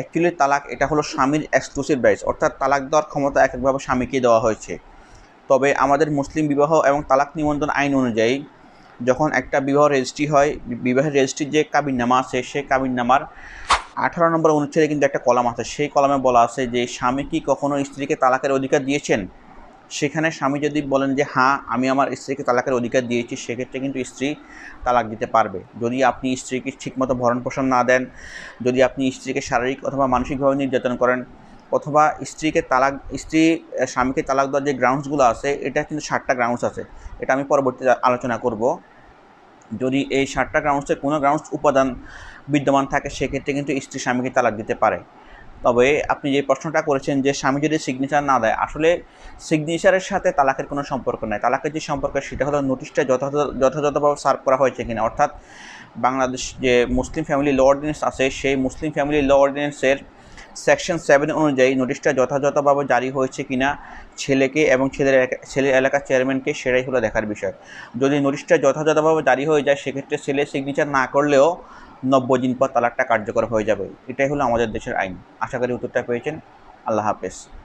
Actually তালাক, এটা হলো স্বামীর এক্সক্লুসিভ রাইটস অর্থাৎ তালাক দেওয়ার ক্ষমতা এক একভাবে স্বামীকে দেওয়া হয়েছে। তবে আমাদের মুসলিম বিবাহ এবং তালাক নিবন্ধন আইন অনুযায়ী যখন একটা বিবাহ রেজিস্ট্রি হয়, বিবাহের রেজিস্ট্রির যে কাবিননামা আছে, সেই কাবিননামার আঠারো নম্বর অনুচ্ছেদে কিন্তু একটা কলাম আছে। সেই কলামে বলা আছে যে স্বামী কি কখনো স্ত্রীকে তালাকের অধিকার দিয়েছেন? সেখানে স্বামী যদি বলেন যে হ্যাঁ আমি আমার স্ত্রীকে তালাকের অধিকার দিয়েছি, সেক্ষেত্রে কিন্তু স্ত্রী তালাক দিতে পারবে। যদি আপনি স্ত্রীকে ঠিকমতো ভরণ পোষণ না দেন, যদি আপনি স্ত্রীকে শারীরিক অথবা মানসিকভাবে নির্যাতন করেন, অথবা স্ত্রীকে তালাক, স্ত্রী স্বামীকে তালাক দেওয়ার যে গ্রাউন্ডসগুলো আছে, এটা কিন্তু ষাটটা গ্রাউন্ডস আছে। এটা আমি পরবর্তীতে আলোচনা করব। যদি এই ষাটটা গ্রাউন্ডসের কোনো গ্রাউন্ডস উপাদান বিদ্যমান থাকে, সেক্ষেত্রে কিন্তু স্ত্রী স্বামীকে তালাক দিতে পারে। তবে আপনি যে প্রশ্নটা করেছেন যে স্বামী যদি সিগনেচার না দেয়, আসলে সিগনেচারের সাথে তালাকের কোনো সম্পর্ক নাই। তালাকের যে সম্পর্ক, সেটা হলো নোটিশটা যথাযথ, যথাযথভাবে সার্ভ করা হয়েছে কিনা। অর্থাৎ বাংলাদেশ যে মুসলিম ফ্যামিলি ল অর্ডিন্যান্স আছে, সেই মুসলিম ফ্যামিলি ল অর্ডিনেন্সের সেকশন সেভেন অনুযায়ী নোটিশটা যথাযথভাবে জারি হয়েছে কিনা, ছেলেকে এবং ছেলের ছেলের এলাকার চেয়ারম্যানকে সেটাই হলো দেখার বিষয়। যদি নোটিশটা যথাযথভাবে জারি হয়ে যায়, সেক্ষেত্রে ছেলে সিগনেচার না করলেও নব্বই দিন পর তালাকটা কার্যকর হয়ে যাবে। এটাই হলো আমাদের দেশের আইন। আশা করি উত্তরটা পেয়েছেন। আল্লাহ হাফেজ।